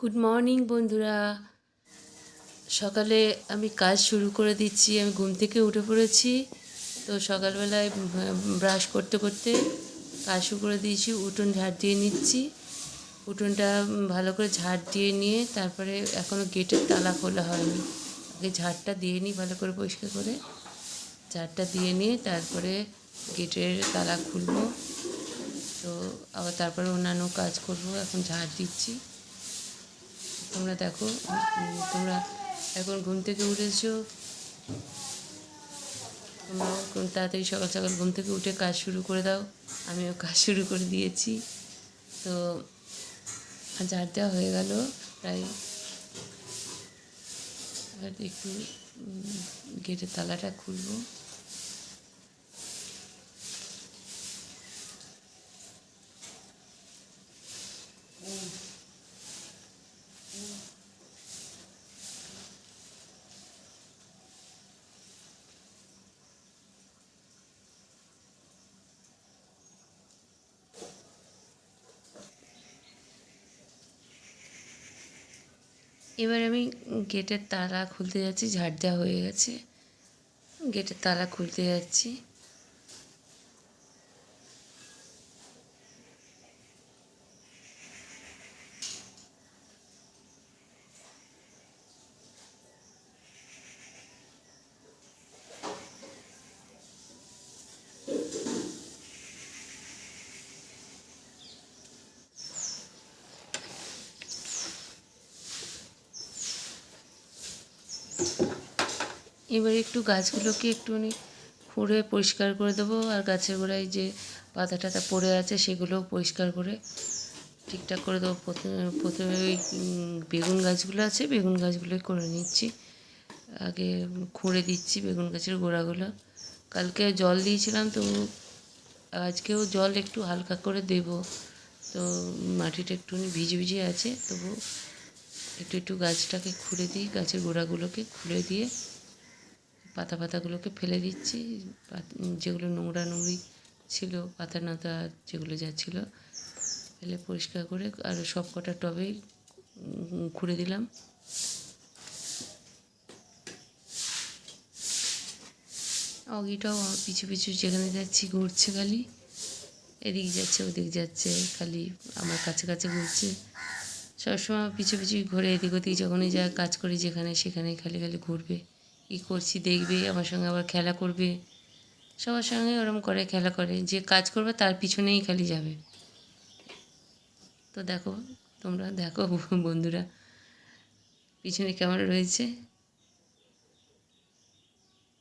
Good morning বন্ধুরা। সকালে আমি কাজ শুরু করে দিচ্ছি। আমি ঘুম থেকে উঠে পড়েছি। তো সকালবেলায় ব্রাশ করতে করতে কাজ শুরু করে দিয়েছি। উঠোন ঝাড় দিয়ে নিচ্ছি। উঠোনটা ভালো করে ঝাড় দিয়ে নিয়ে তারপরে এখনও গেটের তালা খোলা হয়নি। আগে ঝাড়টা দিয়ে নিই ভালো করে পরিষ্কার করে। ঝাড়টা দিয়ে নিয়ে তারপরে গেটের তালা খুলবো। তো আবার তারপরে অন্যান্য কাজ করব। এখন ঝাড় দিচ্ছি। তোমরা দেখো, তোমরা এখন ঘুম থেকে উঠেছো। তোমরা তাড়াতাড়ি সকাল সকাল ঘুম থেকে উঠে কাজ শুরু করে দাও। আমিও কাজ শুরু করে দিয়েছি। তো ঝাড় দেওয়া হয়ে গেল প্রায় এবার একটু গেটের তালাটা খুলবো। এবার আমি গেটের তালা খুলতে যাচ্ছি ঝাড় দেওয়া হয়ে গেছে। গেটের তালা খুলতে যাচ্ছি। এবার একটু গাছগুলোকে একটুখানি খুঁড়ে পরিষ্কার করে দেবো, আর গাছের গোড়ায় যে পাতা টাতা পড়ে আছে সেগুলোও পরিষ্কার করে ঠিকঠাক করে দেবো। প্রথমে ওই বেগুন গাছগুলো আছে, বেগুন গাছগুলোই করে নিচ্ছি। আগে খুঁড়ে দিচ্ছি বেগুন গাছের গোড়াগুলো। কালকে জল দিয়েছিলাম, তো আজকেও জল একটু হালকা করে দেব। তো মাটিটা একটুখানি ভিজে ভিজে আছে, তবু একটু একটু গাছটাকে খুঁড়ে দিই, গাছের গোড়াগুলোকে খুঁড়ে দিয়ে পাতা পাতাগুলোকে ফেলে দিচ্ছি। যেগুলো নোংরা নোংরি ছিল, পাতা নাতা যেগুলো যা ছিল, ফেলে পরিষ্কার করে আর সব কটা টবেই খুঁড়ে দিলাম। অগিটাও পিছু পিছু যেখানে যাচ্ছি ঘুরছে খালি। এদিক যাচ্ছে, ওদিক যাচ্ছে, খালি আমার কাছে কাছে ঘুরছে। সবসময় পিছু পিছু ঘুরে এদিক ওদিক যখনই যা কাজ করি যেখানে সেখানেই খালি খালি ঘুরবে। কী করছি দেখবে, আমার সঙ্গে আবার খেলা করবে। সবার সঙ্গে ওরম করে খেলা করে, যে কাজ করবে তার পিছনেই খালি যাবে। তো দেখো, তোমরা দেখো বন্ধুরা, পিছনে কেমন রয়েছে।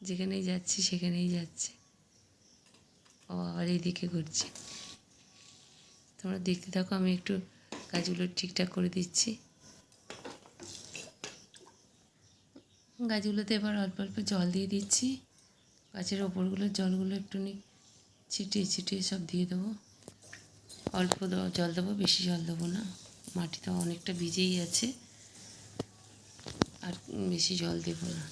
যেখানেই যাচ্ছি সেখানেই যাচ্ছে। ও আবার এইদিকে ঘুরছে। তোমরা দেখতে থাকো, আমি একটু কাজগুলো ঠিকঠাক করে দিচ্ছি। গাছগুলোতে এবার অল্প অল্প জল দিয়ে দিচ্ছি। গাছের ওপরগুলোর জলগুলো একটুখানি ছিটিয়ে ছিটিয়ে সব দিয়ে দেবো। অল্প জল দেবো, বেশি জল দেবো না। মাটি তো অনেকটা ভিজেই আছে। আর বেশি জল দেবো না।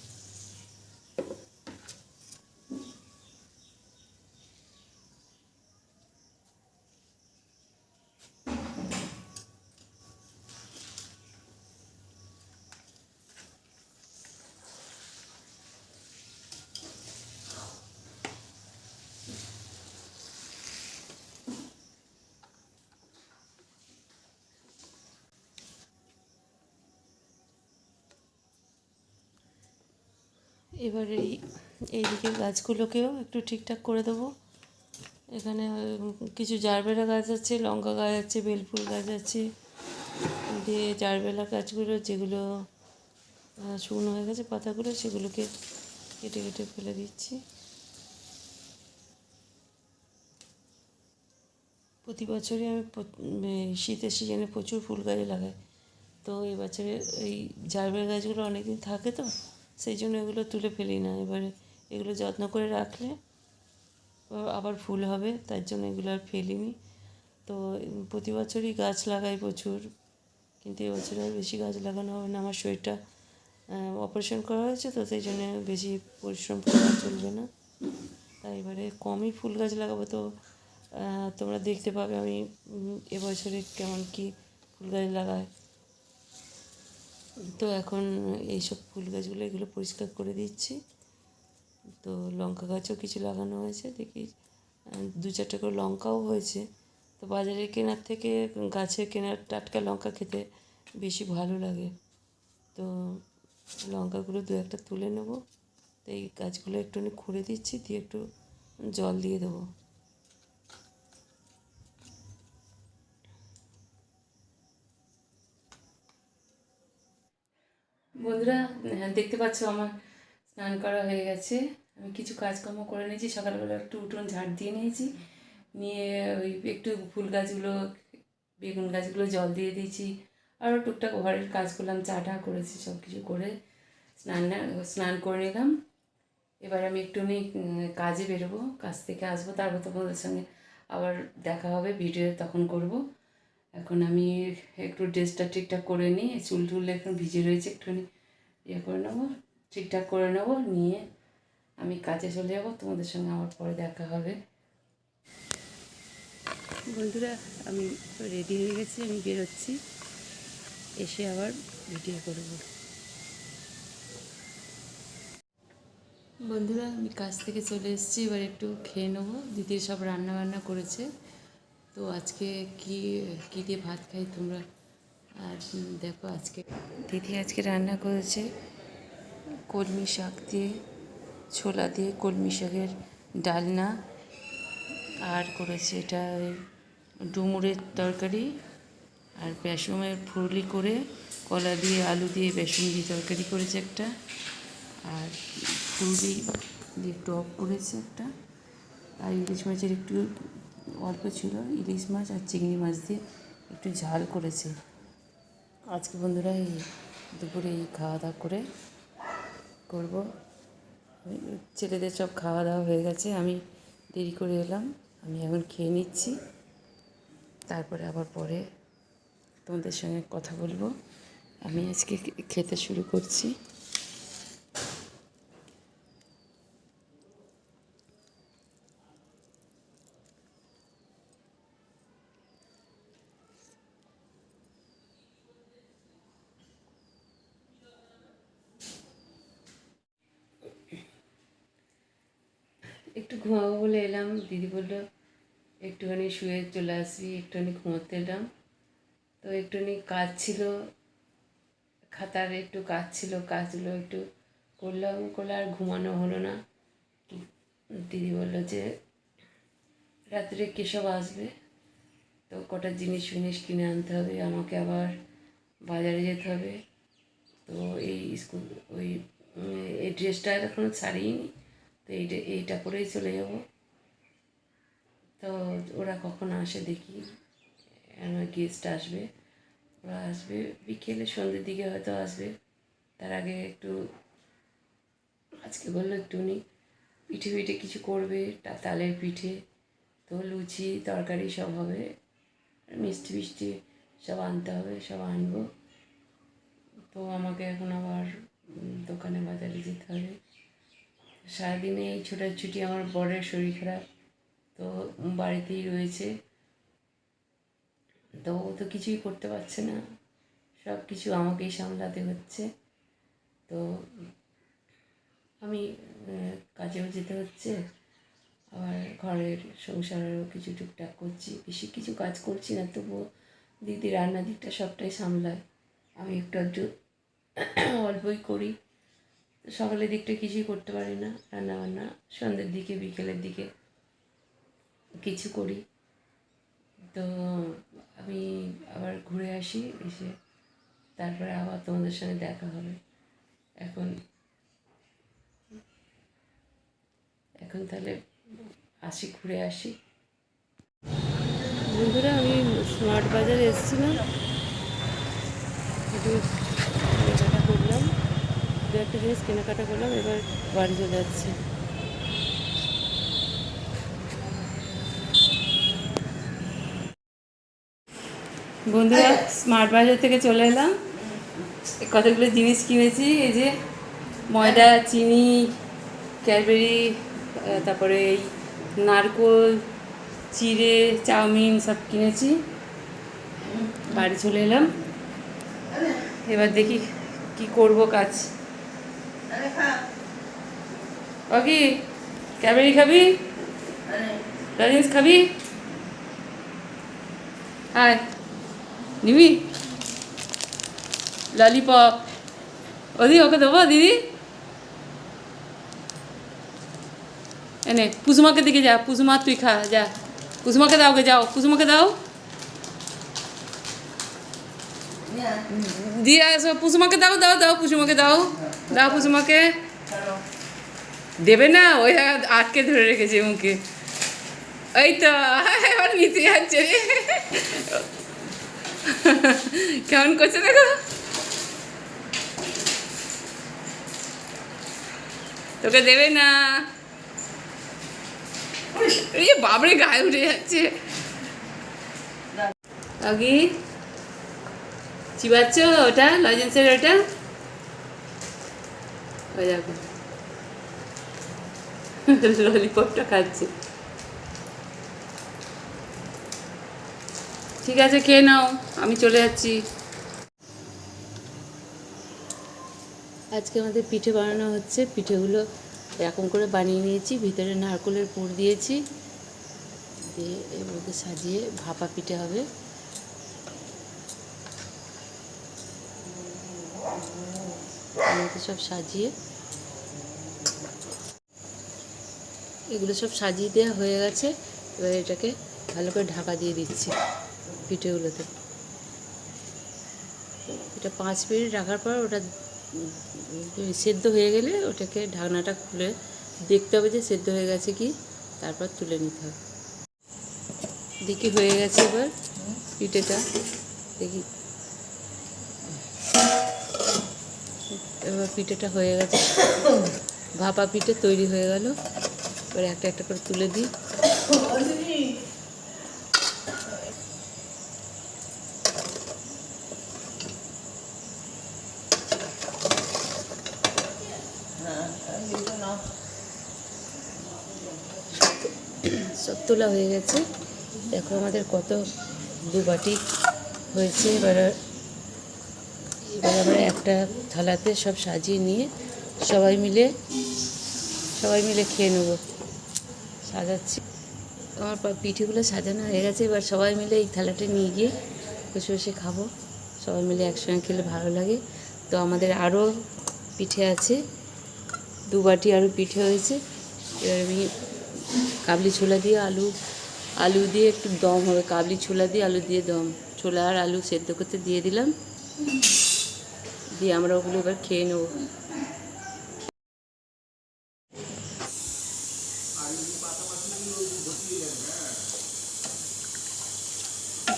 এবার এই, এইদিকে গাছগুলোকেও একটু ঠিকঠাক করে দেবো। এখানে কিছু জারবেলা গাছ আছে, লঙ্কা গাছ আছে, বেলফুল গাছ আছে। দিয়ে জারবেলা গাছগুলো যেগুলো শুকনো হয়ে গেছে পাতাগুলো, সেগুলোকে কেটে কেটে ফেলে দিচ্ছি। প্রতি বছরই আমি শীতের সিজনে প্রচুর ফুল গাছ লাগাই। তো এই বছরে এই জারবেরা গাছগুলো অনেক দিন থাকে তো সেই জন্য এগুলো তুলে ফেলি না। এবারে এগুলো যত্ন করে রাখলে আবার- ফুল হবে, তার জন্য এগুলো আর ফেলিনি। তো প্রতি বছরই গাছ লাগাই প্রচুর, কিন্তু এবছর আর বেশি গাছ লাগানো হবে না। আমার শরীরটা অপারেশন করা হয়েছে তো সেই জন্য বেশি পরিশ্রম করা চলবে না। তাই এবারে কমই ফুল গাছ লাগাবো তো তোমরা দেখতে পাবে আমি এবছরে কেমন কী ফুল গাছ লাগাই। তো এখন এইসব ফুল গাছগুলো এগুলো পরিষ্কার করে দিচ্ছি। তো লঙ্কা গাছও কিছু লাগানো হয়েছে, দেখি দু চারটে করে লঙ্কাও হয়েছে। তো বাজারে কেনার থেকে গাছে কেনার টাটকা লঙ্কা খেতে বেশি ভালো লাগে। তো লঙ্কাগুলো দু একটা তুলে নেব। তো এই গাছগুলো একটুখানি খুঁড়ে দিচ্ছি, দিয়ে একটু জল দিয়ে দেবো। বন্ধুরা আহ, দেখতে পাচ্ছ আমার স্নান করা হয়ে গেছে। আমি কিছু কাজকর্ম করে নিয়েছি। সকালবেলা একটু উঠোন ঝাড় দিয়ে নিয়েছি। নিয়ে ওই একটু ফুল গাছগুলো বেগুন গাছগুলো জল দিয়ে দিয়েছি। আরও টুকটাক ঘরের কাজ করলাম চা টা করেছি সব কিছু করে স্নান স্নান করে নিলাম। এবার আমি একটুখানি কাজে বেরোবো কাজ থেকে আসব। তারপর তোমাদের সঙ্গে আবার দেখা হবে ভিডিও তখন করব। এখন আমি একটু ড্রেসটা ঠিকঠাক করে নিই চুল টুল এখন ভিজে রয়েছে একটুখানি। ইয়ে করে নেব, ঠিকঠাক করে নেব, নিয়ে আমি কাজে চলে যাব, তোমাদের সঙ্গে আমার পরে দেখা হবে। বন্ধুরা, আমি রেডি হয়ে গেছি, আমি বেরোচ্ছি। এসে আবার ভিডিও করব। বন্ধুরা, আমি কাজ থেকে চলে এসেছি, এবার একটু খেয়ে নেব। দিদির সব রান্না বান্না করেছে। তো আজকে কি, কী দিয়ে ভাত খাই তোমরা আর দেখো আজকে দিদি আজকে রান্না করেছে কলমি শাক দিয়ে, ছোলা দিয়ে কলমি শাকের ডালনা আর করেছে এটা ডুমুরের তরকারি আর বেসমের ফুরলি করে কলা দিয়ে, আলু দিয়ে বেসন দিয়ে তরকারি করেছে একটা আর ফুরলি দিয়ে টক করেছে একটা আর ইলিশ মাছের একটু অল্প ছিল, ইলিশ মাছ আর চিংড়ি মাছ দিয়ে একটু ঝাল করেছে। আজকে বন্ধুরা এই দুপুরে এই খাওয়া দাওয়া করে করব। ছেলেদের সব খাওয়া দাওয়া হয়ে গেছে, আমি দেরি করে এলাম, আমি এখন খেয়ে নিচ্ছি। তারপরে আবার পরে তোমাদের সঙ্গে কথা বলব। আমি আজকে খেতে শুরু করছি একটু ঘুমাবো বলে এলাম দিদি বলল একটুখানি শুয়ে চলে আসবি একটুখানি ঘুমোতে এলাম। তো একটুখানি কাজ ছিল, খাতার একটু কাজ ছিল, কাজগুলো একটু করলাম, করলে আর ঘুমানো হলো না। দিদি বলল যে, রাত্রে কেসব আসবে, তো কটা জিনিস ফিনিস কিনে আনতে হবে, আমাকে আবার বাজারে যেতে হবে। তো এই স্কুল, ওই এই ড্রেসটা এখনও ছাড়িনি, তো এইটা এইটা করেই চলে যাব। তো ওরা কখন আসে দেখি। আমার গেস্ট আসবে। ওরা আসবে বিকেলে, সন্ধ্যের দিকে হয়তো আসবে। তার আগে একটু, আজকে বলল একটুখানি পিঠে পিঠে কিছু করবে, তা- তালের পিঠে, তো লুচি, তরকারি সব হবে। মিষ্টি মিষ্টি সব আনতে হবে, সব আনব। তো আমাকে এখন আবার দোকানে বাজারে যেতে হবে। সারাদিনে এই ছোটাছুটি আমার বরের শরীর খারাপ। তো বাড়িতেই রয়েছে। তো ও তো কিছুই করতে পারছে না। সব কিছু আমাকেই সামলাতে হচ্ছে। তো আমি কাজেও যেতে হচ্ছে। আবার ঘরের সংসারেরও কিছু টুকটাক করছি। বেশি কিছু কাজ করছি না, তবুও দিদি রান্নার দিকটা সবটাই সামলায়। আমি একটু একটু অল্পই করি। সকালের দিকটা কিছুই করতে পারি না রান্না বান্না সন্ধ্যের দিকে, বিকেলের দিকে। কিছু করি। তো আমি আবার ঘুরে আসি, এসে তারপরে আবার তোমাদের সঙ্গে দেখা হবে। এখন এখন তাহলে আসি, ঘুরে আসি। বন্ধুরা, আমি স্মার্ট বাজারে এসেছিলাম। একটু কেনাকাটা করলাম। দু একটা জিনিস কেনাকাটা করলাম, এবার বাড়ি চলে যাচ্ছি। বন্ধুরা স্মার্ট বাজার থেকে চলে এলাম। কতগুলো জিনিস কিনেছি এই যে ময়দা চিনি ক্যাডবেরি তারপরে এই নারকোল চিড়ে চাউমিন সব কিনেছি। বাড়ি চলে এলাম। এবার দেখি কি করব কাজ। অগি ক্যাবেরি খাবি? রাজেশ খাবি? হাই নিবি ললিপপ ওদি ওকে দেবো দিদি এনে পুজমাকে দিকে যা পুজমা তুই খা যা পুজমাকে দাও গে যাও পুজমাকে দাও দিয়ে আসো পুজমাকে দাও দাও দাও পুজমাকে দাও দাও পুজমাকে দেবে না ওই আটকে ধরে রেখেছে মুখে এই তো এবার নিতে যাচ্ছে রে কেমন করছে দেখো? তোকে দেবে না। এই বাবরে গায়ে উঠে যাচ্ছে। আগি চিবাচ্ছ ওটা লজেন্সের ওটা? ললিপপটা খাচ্ছে। ঠিক আছে, খেয়ে নাও, আমি চলে যাচ্ছি। আজকে আমাদের পিঠে বানানো হচ্ছে, পিঠেগুলো এরকম করে বানিয়ে নিয়েছি, ভিতরে নারকেলের পুর দিয়েছি। দিয়ে মধ্যে সাজিয়ে ভাপা পিঠে হবে। সব সাজিয়ে এগুলো সব সাজিয়ে দেওয়া হয়ে গেছে। এবার এটাকে ভালো করে ঢাকা দিয়ে দিচ্ছি। পিঠেগুলোতে এটা পাঁচ মিনিট রাখার পর ওটা সেদ্ধ হয়ে গেলে ওটাকে ঢাকনাটা খুলে দেখতে হবে যে সেদ্ধ হয়ে গেছে কি, তারপর তুলে নিতে হবে। দেখি হয়ে গেছে এবার পিঠেটা। দেখি। এবার পিঠেটা হয়ে গেছে। ভাপা পিঠে তৈরি হয়ে গেল। এবার একটা একটা করে তুলে দিই সব তোলা হয়ে গেছে। দেখো আমাদের কত দু বাটি হয়েছে। এবার এবার আমরা একটা থালাতে সব সাজিয়ে নিয়ে সবাই মিলে সবাই মিলে খেয়ে নেব। সাজাচ্ছি। আমার পিঠেগুলো সাজানো হয়ে গেছে। এবার সবাই মিলে এই থালাটা নিয়ে গিয়ে বসে বসে খাব। সবাই মিলে একসঙ্গে খেলে ভালো লাগে। তো আমাদের আরও পিঠে আছে। দু বাটি আরও পিঠে হয়েছে। এবার আমি কাবলি ছোলা দিয়ে আলু আলু দিয়ে একটু দম হবে, কাবলি ছোলা দিয়ে আলু দিয়ে দম। ছোলা আর আলু সেদ্ধ করতে দিয়ে দিলাম। দিয়ে আমরা ওগুলো এবার খেয়ে নেব।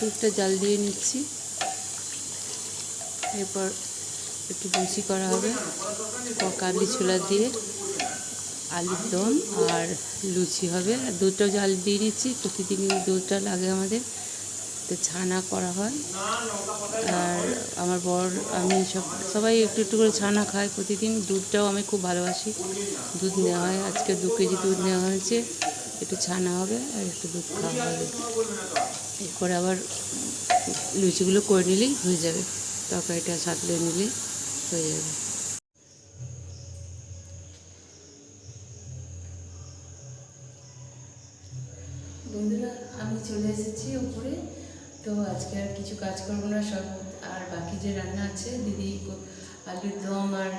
দুধটা জাল দিয়ে নিচ্ছি। এরপর একটু লুচি করা হবে। কাবলি ছোলা দিয়ে। আলুর দম আর লুচি হবে। আর দুধটাও জাল দিয়ে নিচ্ছি প্রতিদিন দুধটা লাগে আমাদের। তো ছানা করা হয়। আর আমার বর, আমি সব, সবাই একটু একটু করে ছানা খায় প্রতিদিন। দুধটাও আমি খুব ভালোবাসি। দুধ নেওয়া হয়। আজকে দু কেজি দুধ নেওয়া হয়েছে। একটু ছানা হবে আর একটু দুধ খাওয়া হবে। এরপরে আবার লুচিগুলো করে নিলেই হয়ে যাবে। তরকারিটা সাঁতলে নিলেই হয়ে যাবে। বন্ধুরা, আমি চলে এসেছি উপরে। তো আজকে আর কিছু কাজ করব না, সব আর বাকি যে রান্না আছে, দিদি আলুর দম আর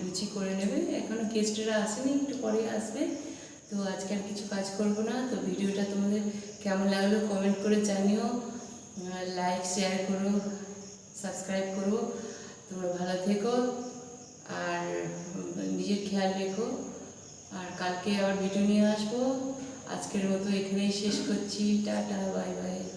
লুচি করে নেবে। এখনও গেস্টরা আসেনি, একটু পরে আসবে। তো আজকে আর কিছু কাজ করব না। তো ভিডিওটা তোমাদের কেমন লাগল কমেন্ট করে জানিও। লাইক শেয়ার করো সাবস্ক্রাইব করো। তোমরা ভালো থেকো। আর নিজের খেয়াল রেখো। আর কালকে আবার ভিডিও নিয়ে আসব। আজকের মতো এখানেই শেষ করছি টাটা বাই বাই।